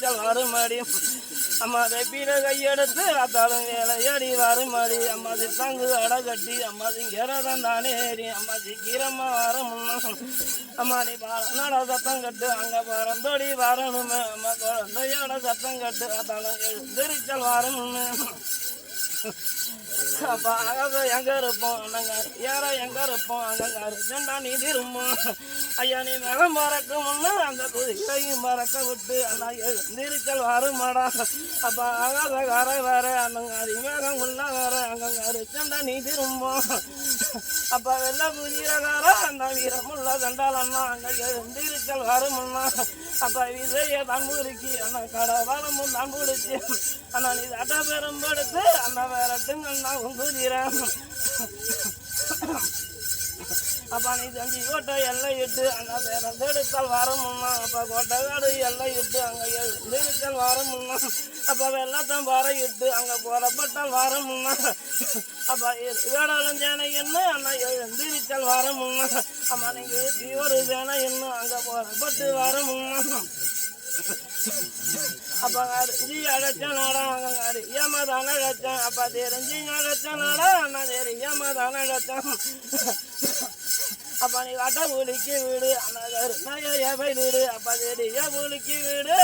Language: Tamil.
எந்திரிச்சல் வருமாடி அம்மா வெப்பில கையெடுத்து அத்தாலும் வேலையடி வருமாடி. அம்மா சித்தாங்கு அடை கட்டி அம்மா சிங்கிறதான் தானே ஏறி அம்மா சிக்கிரமா வர முன்னா அம்மா நீ பாலனோட சத்தம் கட்டு அங்கே பறந்தோடி வரணுமே. அம்மா குழந்தையோட சத்தம் கட்டு அத்தாலும் எழுந்திரிச்சல் வரணுமே அப்பா அகத எங்க இருப்போம் நாங்க ஏற எங்க இருப்போம் அங்க அர்ஜென்டா நீ திரும்பும்? ஐயா நீ நகம் பறக்க முன்னா அந்த குதிரையும் பறக்க விட்டு அந்த எழுந்திருச்சல் வருமாடா. அப்பா அகத வர வர அந்த மேகம் உள்ள வர அங்க அர்ஜென்டா நீ திரும்பும்? அப்பா வெள்ள குதிரகார அந்த வீரமுள்ள தண்டாலண்ணா அங்க எழுந்திருச்சல் வருமுன்னா. அப்பா விஜய தம்புரிக்கு அந்த கடவாளமும் தம்புடிச்சு அண்ணா நீ சட்ட பெரும்பெடுத்து அந்த விரட்டுங்க நான் குதிரேன் அப்பா நீ செஞ்சு கோட்டை எல்லாம் இட்டு அந்த பிறந்தெடுத்தால் வரமுன்னா அப்பா கோட்டைக்காடு எல்லாம் இட்டு அங்கே எழுந்திருத்தல் வரமுன்னா அப்பா வெள்ளத்தம் வர இட்டு அங்கே போறப்பட்டால் வரமுன்னா அப்பா வேடாலும் சேனை என்ன அண்ணா எழுந்திருத்தல் வரமுன்னா அம்மா நீங்கள் தீவிர சேனை என்ன அங்கே போறப்பட்டு வரமுன்னா அப்பா அரிஞ்சி அடைச்ச அங்க அறியாமதான அழைச்சேன் அப்ப தெரிஞ்சு அழைச்சனாடா நான் தெரியாமதான அழைச்சேன் அப்பா நீ கட்ட புலிக்கு வீடு. அண்ணா கரு வீடு. அப்பா தெரிய புலிக்கு வீடு.